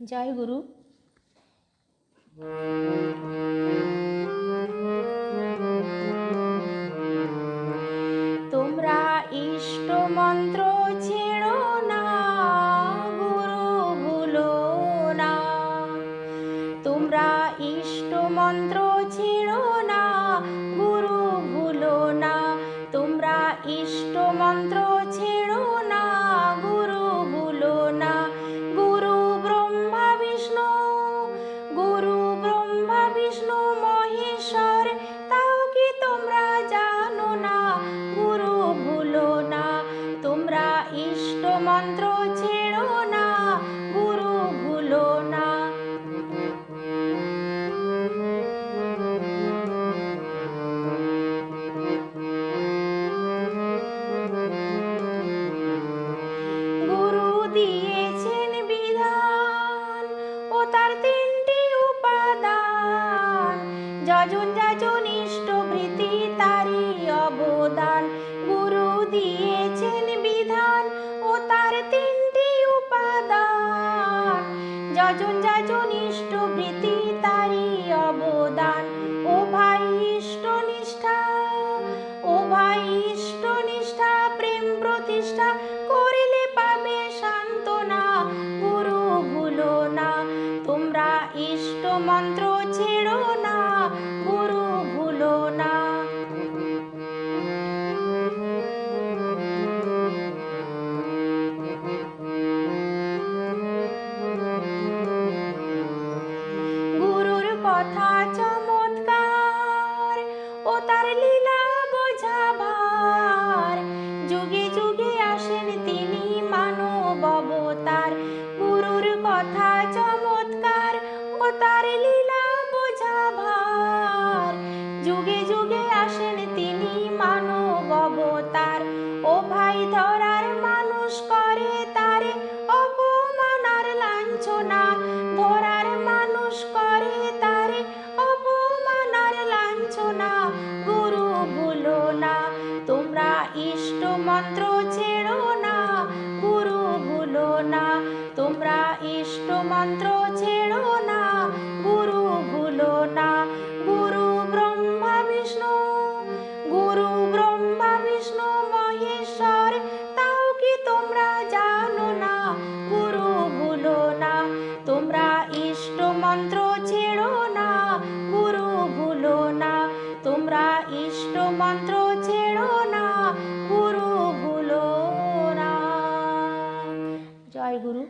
জয় গুরু। তোমরা ইষ্ট মন্ত্র ছেড়ো না গুরু ভুলো না। তোমরা ইষ্ট মন্ত্র বিষ্ণু মহেশ্বর তাও কি তোমরা জানো না? গুরু ভুলো না, তোমরা ইষ্ট মন্ত্র ছেড়ো না, গুরু ভুলো না। গুরু দিয়েছেন বিধান, ও তার উপাদান যজন যাজন ইষ্টভৃতি তারি অবদান। গুরু দিয়েছেন বিধান ও তার তিনটি উপাদান। যজন যাজন ও ধরার মানুষ করে তারে। অপমানার লাঞ্ছনা, ধরার মানুষ করে তারে। অপমানার লাঞ্ছনা, গুরু ভুলো না। তোমরা ইষ্ট মন্ত্র वाहेगुरु